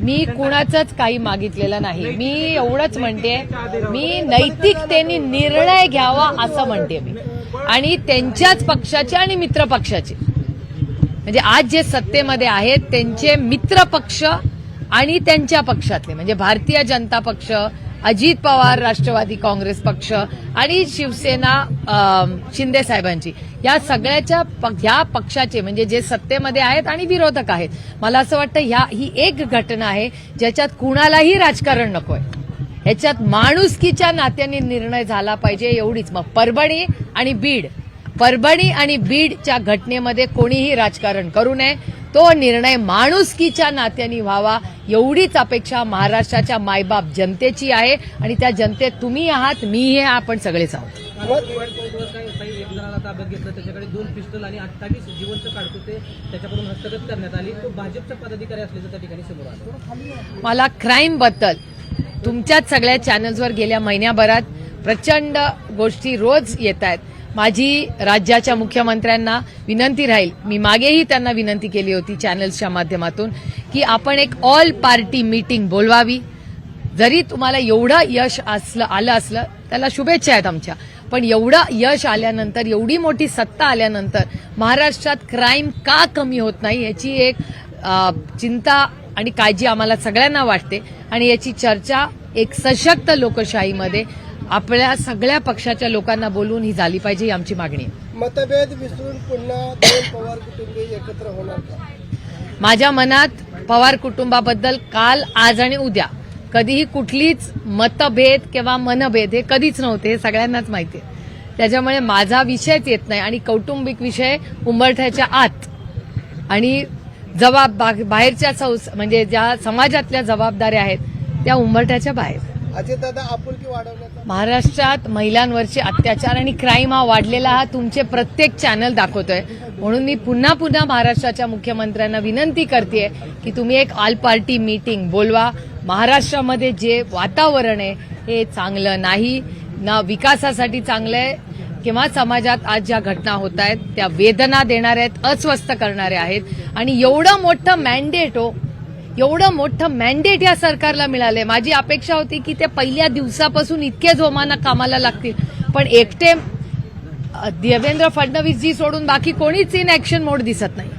मी कुणाचंच काही मागितलेलं नाही. मी एवढंच म्हणते मी नैतिकतेने निर्णय घ्यावा असं म्हणते मी. आणि त्यांच्याच पक्षाचे आणि मित्र पक्षाचे. म्हणजे आज जे सत्तेमध्ये आहेत त्यांचे मित्र पक्ष आणि त्यांच्या पक्षातले. म्हणजे भारतीय जनता पक्ष अजित पवार राष्ट्रवादी काँग्रेस पक्ष आणि शिवसेना शिंदे साहेबांची. या सगळ्याच्या प- ह्या पक्षाचे म्हणजे जे सत्तेमध्ये आहेत आणि विरोधक आहेत. मला असं वाटतं ह्या ही एक घटना आहे ज्याच्यात कुणालाही राजकारण नकोय. ह्याच्यात माणुसकीच्या नात्याने निर्णय झाला पाहिजे एवढीच. मग परभणी आणि बीड. परभणी आणि बीडच्या घटनेमध्ये कोणीही राजकारण करू नये. तो निर्णय माणुसकीच्या नात्याने व्हावा एवढीच अपेक्षा महाराष्ट्राच्या मायबाप जनतेची आहे. आणि त्या जनतेत तुम्ही आहात मी हे आपण सगळेच आहोत. त्याच्याकडे दोन पिस्टल आणि अठ्ठावीस जिवंत त्याच्याकडून हस्तगत करण्यात आली तो भाजपचा पदाधिकारी असल्याचं त्या ठिकाणी समोर मला क्राईमबद्दल तुमच्याच सगळ्या चॅनल्सवर गेल्या महिन्याभरात प्रचंड गोष्टी रोज येत आहेत. माझी राज्याच्या मुख्यमंत्र्यांना विनंती राहील. मी मागेही त्यांना विनंती केली होती चॅनल्सच्या माध्यमातून की आपण एक ऑल पार्टी मीटिंग बोलवावी. जरी तुम्हाला एवढं यश असलं आलं असलं त्याला शुभेच्छा आहेत आमच्या. पण एवढं यश आल्यानंतर एवढी मोठी सत्ता आल्यानंतर महाराष्ट्रात क्राईम का कमी होत नाही याची एक चिंता आणि काळजी आम्हाला सगळ्यांना वाटते. आणि याची चर्चा एक सशक्त लोकशाहीमध्ये आपल्या सगळ्या पक्षाच्या लोकांना बोलून ही झाली पाहिजे ही आमची मागणी मतभेद विसरून पुन्हा दोन पवार कुटुंबीय एकत्र होणार माझ्या मनात पवार कुटुंबाबद्दल काल आज आणि उद्या कधीही कुठलीच मतभेद किंवा मनभेद हे कधीच नव्हते हे सगळ्यांनाच माहिती आहे. त्याच्यामुळे माझा विषयच येत नाही आणि कौटुंबिक विषय उंबरठ्याच्या आत आणि जबाब बाहेरच्या संस म्हणजे ज्या समाजातल्या जबाबदाऱ्या आहेत त्या उंबरठ्याच्या बाहेर. अजितदादा आपुलकी वाढवण्याचा महाराष्ट्रात महिलांवरचे अत्याचार आणि क्राईम हा वाढलेला हा तुमचे प्रत्येक चॅनल दाखवतोय. म्हणून मी पुन्हा पुन्हा महाराष्ट्राच्या मुख्यमंत्र्यांना विनंती करते की तुम्ही एक ऑल पार्टी मीटिंग बोलवा. महाराष्ट्रामध्ये जे वातावरण आहे हे चांगलं नाही. ना विकासासाठी चांगलं आहे किंवा समाजात आज ज्या घटना होत आहेत त्या वेदना देणाऱ्या आहेत अस्वस्थ करणाऱ्या आहेत. आणि एवढं मोठं मॅन्डेट हो एवढं मोठं मॅन्डेट या सरकारला मिळालंय. माझी अपेक्षा होती की ते पहिल्या दिवसापासून इतके जोमानं कामाला लागतील. पण एकटे देवेंद्र फडणवीसजी सोडून बाकी कोणीच इन ऍक्शन मोड दिसत नाही.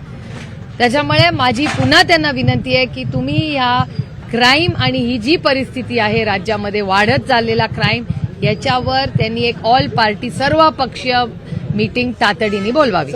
त्याच्यामुळे माझी पुन्हा त्यांना विनंती आहे की तुम्ही ह्या क्राईम आणि ही जी परिस्थिती आहे राज्यामध्ये वाढत चाललेला क्राईम याच्यावर त्यांनी एक ऑल पार्टी सर्व पक्षीय मीटिंग तातडीने बोलवावी.